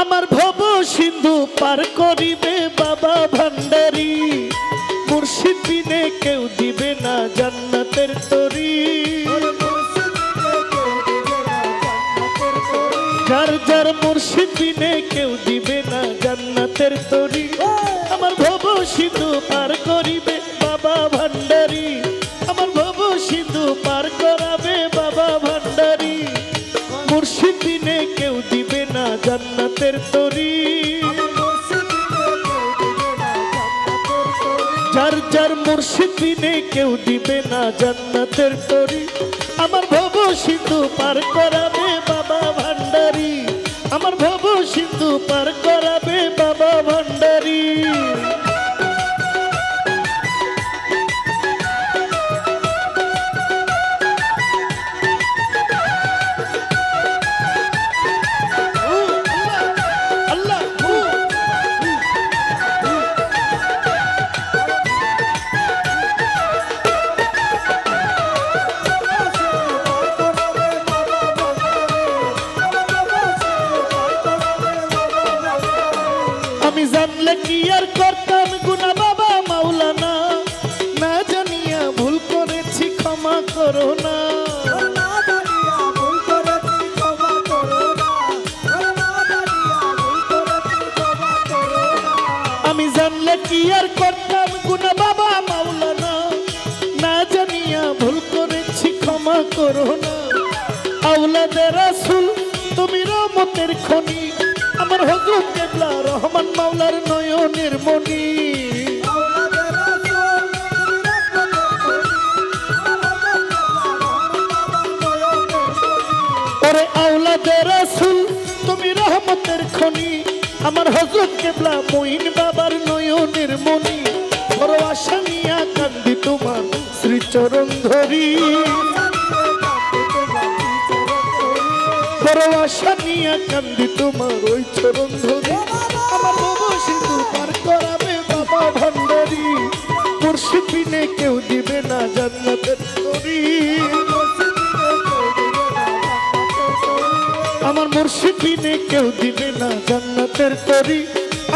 আমার ভব সিন্ধু পার করিবে বাবা ভান্ডারি। মুর্শিদ বিনে কেউ দিবে না জান্নাতের তরি। যার যার মুর্শিদ বিনে কেউ দিবে না জান্নাতের তরি। আমার ভব সিন্ধু পার জান্নাতের তরি। যার যার মুর্শিদ নেই কেউ দিবে না জান্নাতের তরি। আমার ভব সিন্ধু পার করাবে বাবা ভান্ডারি। আমার ভব সিন্ধু পার করাবে বাবা ভান্ডারি। আমি জানলে কি আর করতাম? বাবা মাওলানা, না জানিয়া ভুল করেছি, ক্ষমা করো না। আউলাদের তুমি রহমতের খনি। আমার হযরত কেবলা রহমান মাওলার নয়নের মনি আমার হজরত কেবলা মহিন বাবার নয়নের মনি বড় নিয়া কান্দি তোমার শ্রীচরণ ধরি। বড় নিয়া কান্দি তোমার ওই চরণ ধরি। বিনে কেউ দিবে না জান্নাতের তরি।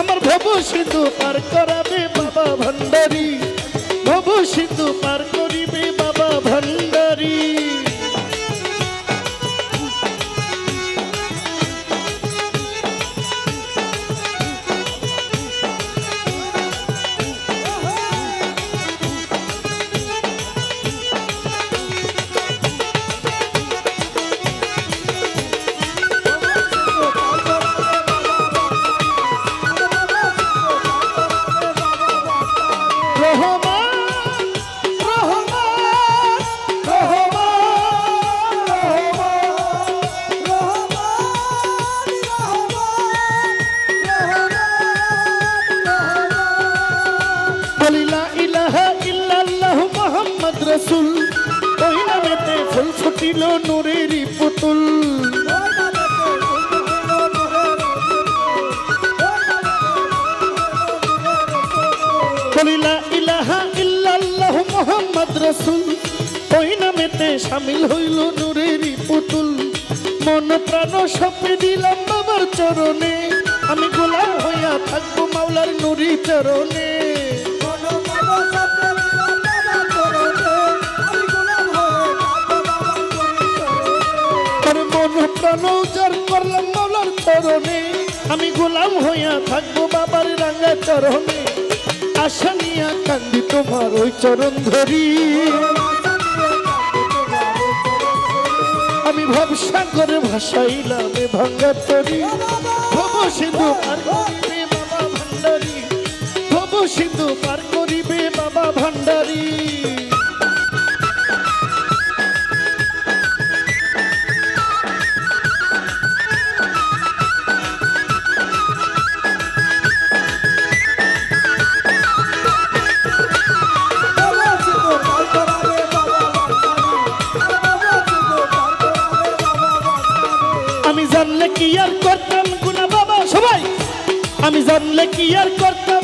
আমার ভব সিন্ধু পার করাবে বাবা ভান্ডারি। ভব সিন্ধু পার ফুটিল নূরেরই পুতুল। বলিলা, ইলাহা ইল্লাল্লাহু মুহাম্মদ রাসূল। ওই নামেতে শামিল হইল নূরেরই পুতুল। মন প্রাণ সপে দিলাম বাবার চরণে। আমি গোলাম হইয়া থাকব মাওলার নুরি চরণে। মন প্রাণ করলাম চরণে। আমি গোলাম হইয়া থাকব বাবার রাঙ্গা চরণে। আশা নিয়া কান্দি তোমার ওই চরণ ধরি। আমি ভবসা করে ভাসাইলাম ভাঙ্গা তরি। ভব সিন্ধু পার করিবে বাবা ভান্ডারি। ভব সিন্ধু পার করিবে বাবা ভান্ডারি। করলে কি আর করতে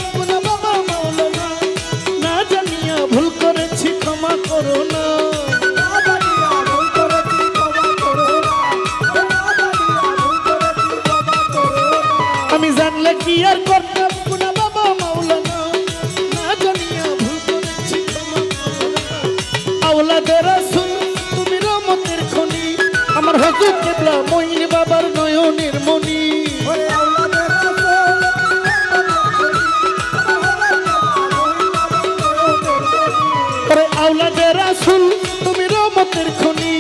আনন্দের খনি।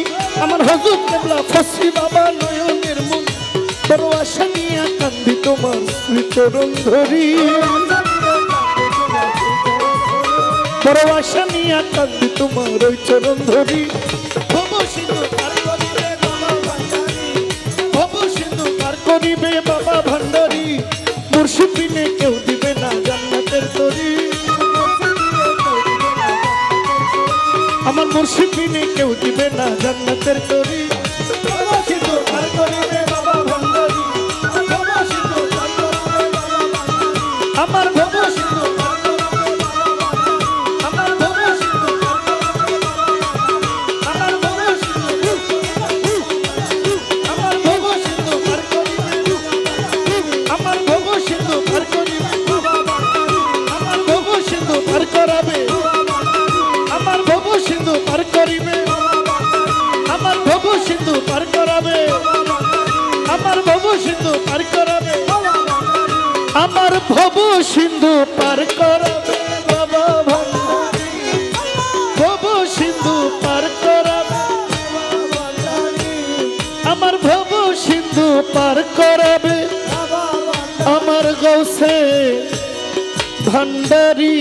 আমার হজুর কেবলা ফসি বাবা নয়নের মন। বড় আশা নিয়ে কান্দি তোমার শ্রীচরণ ধরি। বড় আশা নিয়ে কান্দি তোমার ওই চরণ ধরি। করিবে বাবা ভান্ডারী? মুর্শিদ মুর্শিদিনী কেউ দিবে না জান্নাতের তরী। সিন্ধু পার করবে আমার ভবু সিন্ধু পার করবে বাবা পার করাবে আমার গৌসে ভান্ডারী।